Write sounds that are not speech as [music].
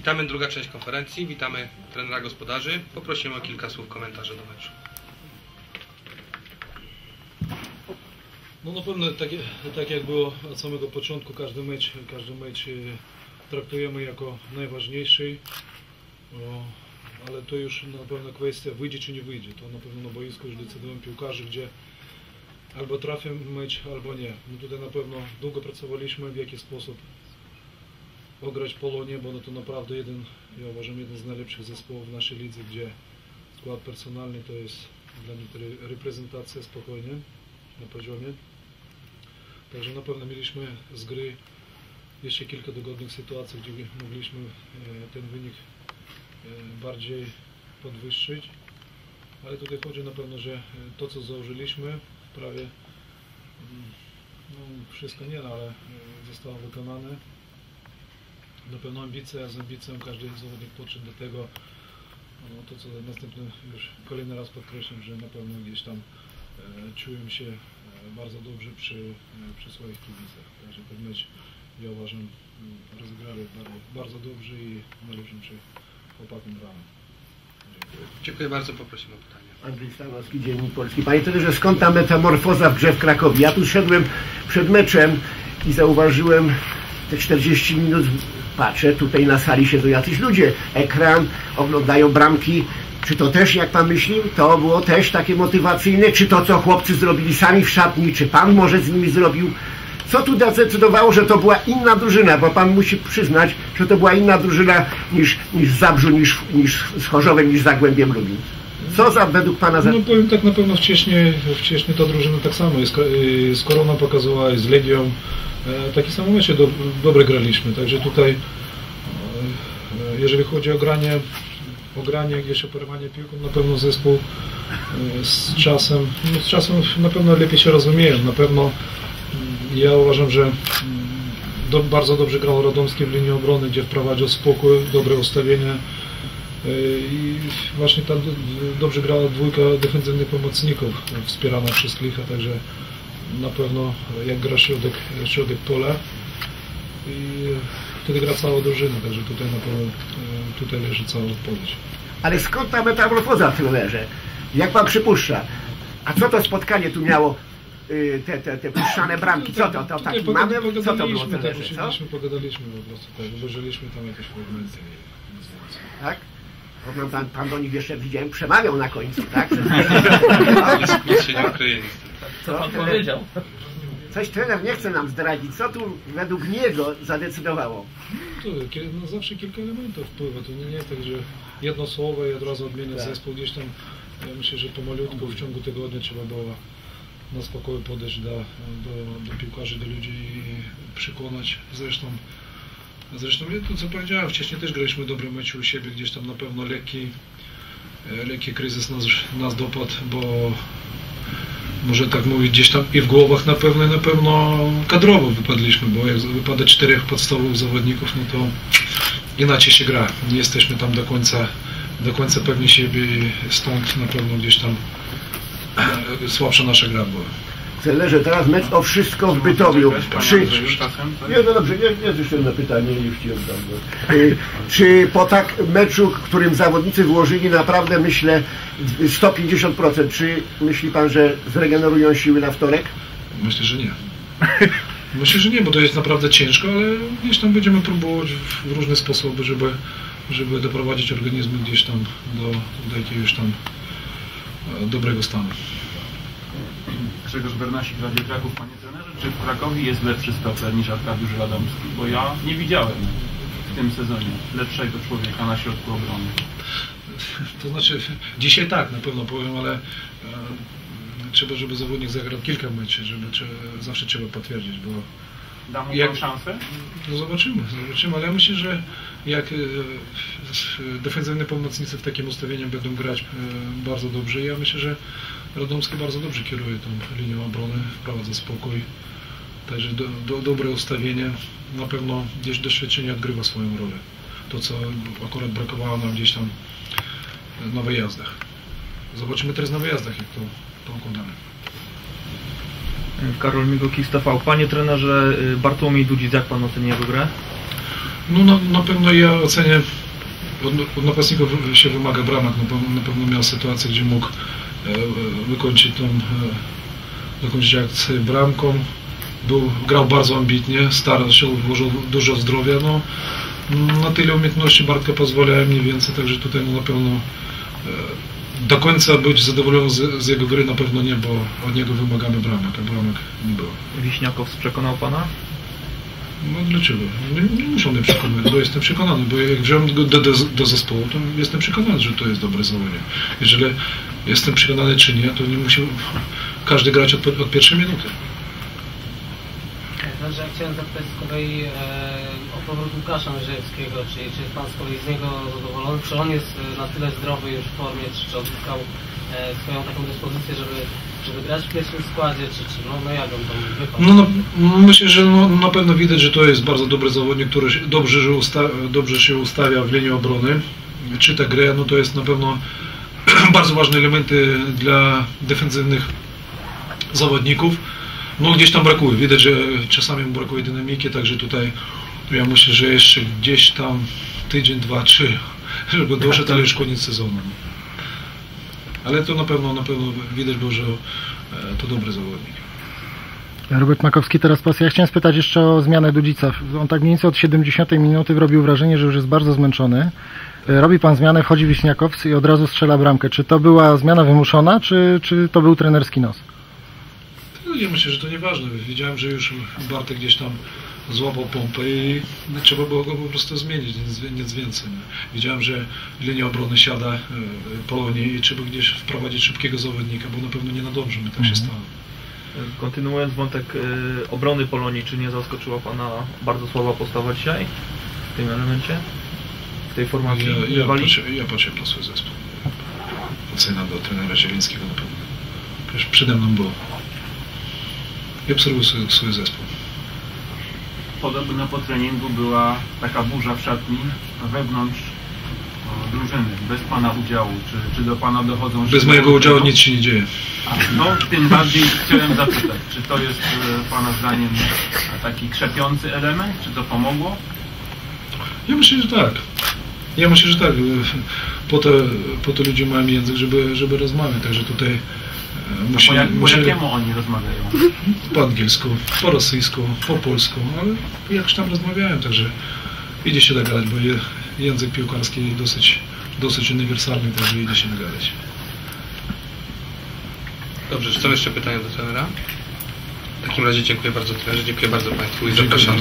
Witamy druga część konferencji, witamy trenera gospodarzy. Poprosimy o kilka słów komentarzy do meczu. No na pewno tak, tak jak było od samego początku, każdy mecz, każdy mecz e, traktujemy jako najważniejszy, ale to już na pewno kwestia wyjdzie czy nie wyjdzie. To na pewno na boisku już decydują piłkarze, gdzie albo trafią mecz, albo nie. My tutaj na pewno długo pracowaliśmy w jaki sposób ograć Polonię, bo no to naprawdę jeden, ja uważam, jeden z najlepszych zespołów w naszej lidze, gdzie skład personalny to jest dla niektórych reprezentacja spokojnie na poziomie. Także na pewno mieliśmy z gry jeszcze kilka dogodnych sytuacji, gdzie mogliśmy e, ten wynik e, bardziej podwyższyć. Ale tutaj chodzi na pewno, że e, to co założyliśmy prawie mm, no, wszystko nie, no, ale zostało wykonane. Na pewno ambicja, z ambicją każdy zawodnik podszedł do tego, no, to co następny już kolejny raz podkreślam, że na pewno gdzieś tam e, czułem się e, bardzo dobrze przy, e, przy swoich kibicach. Także ten mecz ja uważam m, rozegrali bardzo, bardzo dobrze i należą się chłopakom brawo. Dziękuję. Dziękuję bardzo, poprosimy o pytanie. Andrzej Stanowski, Dziennik Polski. Panie trenerze, skąd ta metamorfoza w grze w Krakowie? Ja tu szedłem przed meczem i zauważyłem te 40 minut, patrzę, tutaj na sali siedzą jacyś ludzie, ekran, oglądają bramki. Czy to też, jak pan myślił, to było też takie motywacyjne? Czy to, co chłopcy zrobili sami w szatni, czy pan może z nimi zrobił? Co tu zadecydowało, że to była inna drużyna? Bo pan musi przyznać, że to była inna drużyna niż, niż w Zabrzu, niż, niż z Chorzowem, niż z Zagłębiem Lubin. Co za, według pana za... No powiem tak na pewno wcześniej, wcześniej ta drużyna tak samo jest, y, z Koroną pokazała, z Legią. E, Takie same mecze do, dobre graliśmy, także tutaj e, jeżeli chodzi o granie, o granie, gdzieś operowanie piłką, na pewno zespół e, z czasem, no z czasem na pewno lepiej się rozumieją, na pewno mm, ja uważam, że mm, do, bardzo dobrze grał Radomski w linii obrony, gdzie wprowadził spokój, dobre ustawienie. I właśnie tam dobrze grała dwójka defensywnych pomocników wspierana przez Klicha, także na pewno jak gra środek, środek pola i wtedy gra cała drużyna, także tutaj na pewno e, tutaj leży cała odpowiedź. Ale skąd ta metamorfoza w trenerze? Jak pan przypuszcza? A co to spotkanie tu miało? y, Te, te, te puszczane bramki, co to? To taki pogad- mamy? Co to było tak, co? usiedliśmy, pogadaliśmy po prostu, tak, obejrzeliśmy tam jakieś fragmenty. Tak? Bo pan, pan do nich jeszcze widziałem, przemawiał na końcu, tak? [laughs] Co? Pan powiedział. Coś trener nie chce nam zdradzić. Co tu według niego zadecydowało? To, kie- no, zawsze kilka elementów wpływa. To nie, nie tak, że jedno słowo i od razu odmienia Tak. zespół gdzieś tam. Ja myślę, że pomalutku w ciągu tygodnia trzeba było na spokoju podejść do, do, do piłkarzy, do ludzi i przekonać. Zresztą, zresztą to co powiedziałem, wcześniej też graliśmy dobre mecze u siebie, gdzieś tam na pewno lekki, e, lekki kryzys nas, nas dopadł, bo może tak mówić, gdzieś tam i w głowach na pewno, na pewno kadrowo wypadliśmy, bo jak wypada czterech podstawowych zawodników, no to inaczej się gra. Nie jesteśmy tam do końca, do końca pewni siebie stąd na pewno gdzieś tam e, słabsza nasza gra była. Trenerze, teraz mecz o wszystko w Bytowiu. Czy? Nie, no dobrze, nie, nie jeszcze jedno pytanie, już ci oddam. No. Y, Czy po tak meczu, którym zawodnicy włożyli naprawdę, myślę, 150%, czy myśli pan, że zregenerują siły na wtorek? Myślę, że nie. [laughs] Myślę, że nie, bo to jest naprawdę ciężko, ale gdzieś tam będziemy próbować w różne sposoby, żeby, żeby doprowadzić organizmy gdzieś tam do, do jakiegoś tam e, dobrego stanu. Grzegorz Bernasik, Radio Kraków, panie trenerze. Czy w Krakowie jest lepszy stoper niż Arkadiusz Radomski? Bo ja nie widziałem w tym sezonie lepszego człowieka na środku obrony. To znaczy, dzisiaj tak, na pewno powiem, ale e, trzeba, żeby zawodnik zagrał kilka meczy, żeby trzeba, zawsze trzeba potwierdzić, bo Da mu Jak- szansę? no zobaczymy, zobaczymy, ale ja myślę, że jak e, defensywni pomocnicy w takim ustawieniu będą grać e, bardzo dobrze, ja myślę, że Radomski bardzo dobrze kieruje tą linią obrony, wprowadza spokój, także do, do, dobre ustawienie, na pewno gdzieś doświadczenie odgrywa swoją rolę. To, co akurat brakowało nam gdzieś tam na wyjazdach. Zobaczymy teraz na wyjazdach, jak to, to układamy. Karol Migokis TV. Panie trenerze, y, Bartłomiej Dudzic, jak pan ocenia jego grę? No na, na pewno ja ocenię, od, od napastników się wymaga bramek, na pewno, na pewno miał sytuację, gdzie mógł e, e, wykończyć tą, e, dokończyć akcję bramką. Był, grał bardzo ambitnie, starał się, włożył dużo zdrowia. No, na tyle umiejętności Bartka pozwalają mniej więcej, także tutaj no, na pewno e, do końca być zadowolony z, z jego gry na pewno nie, bo od niego wymagamy bramek, a bramek nie było. Wiśniakow przekonał pana? No dlaczego? Nie, nie muszą mnie przekonywać, bo jestem przekonany, bo jak wziąłem go do, do, do zespołu, to jestem przekonany, że to jest dobry zawodnik. Jeżeli jestem przekonany czy nie, to nie musi każdy grać od, od pierwszej minuty. Ja chciałem zapytać z kolei e, o powrót Łukasza Mierzejewskiego, czy, czy jest Pan z kolei z niego zadowolony? Czy on jest e, na tyle zdrowy już w formie, czy, czy odzyskał e, swoją taką dyspozycję, żeby, żeby grać w pierwszym składzie, czy, czy no, no jak on tam? No, no myślę, że no, na pewno widać, że to jest bardzo dobry zawodnik, który dobrze, że usta, dobrze się ustawia w linii obrony, czyta grę, no to jest na pewno [clears throat] bardzo ważne elementy dla defensywnych zawodników. No gdzieś tam brakuje, widać, że czasami mu brakuje dynamiki, także tutaj ja myślę, że jeszcze gdzieś tam tydzień, dwa, trzy, żeby doszedł, ale już koniec sezonu. Ale to na pewno, na pewno widać było, że e, to dobry zawodnik. Robert Makowski, teraz pas. Ja chciałem spytać jeszcze o zmianę Dudzica. On tak mniej więcej od 70 minuty robił wrażenie, że już jest bardzo zmęczony. E, Robi pan zmianę, wchodzi Wiśniakow i od razu strzela bramkę. Czy to była zmiana wymuszona, czy, czy to był trenerski nos? Ja myślę, że to nieważne. Widziałem, że już Bartek gdzieś tam złapał pompę i trzeba było go po prostu zmienić, nic, nic więcej. Widziałem, że linia obrony siada e, Polonii i trzeba gdzieś wprowadzić szybkiego zawodnika, bo na pewno nie nadążymy, tak się stało. Kontynuując wątek y, obrony Polonii, czy nie zaskoczyła pana bardzo słaba postawa dzisiaj w tym elemencie? W tej formacji Ja, ja, patrzę, ja patrzę na swój zespół. Ocena do trenera Zielińskiego na pewno. Przede mną było. Ja obserwuję swój, swój zespół. Podobno po treningu była taka burza w szatni wewnątrz drużyny, bez Pana udziału. Czy, czy do Pana dochodzą... Bez mojego udziału tego? nic się nie dzieje. A, No, tym bardziej chciałem zapytać, czy to jest e, Pana zdaniem taki krzepiący element, czy to pomogło? Ja myślę, że tak. Ja myślę, że tak. Po to, po to ludzie mają język, żeby, żeby rozmawiać. Także tutaj e, Po, musi, jak, po jakiemu oni rozmawiają? po angielsku, po rosyjsku, po polsku, ale jakś tam rozmawiałem, także idzie się dogadać, bo je, język piłkarski dosyć, dosyć uniwersalny, także idzie się dogadać. Dobrze, czy są jeszcze pytania do trenera? W takim razie dziękuję bardzo trenerze, dziękuję bardzo Państwu i zapraszam.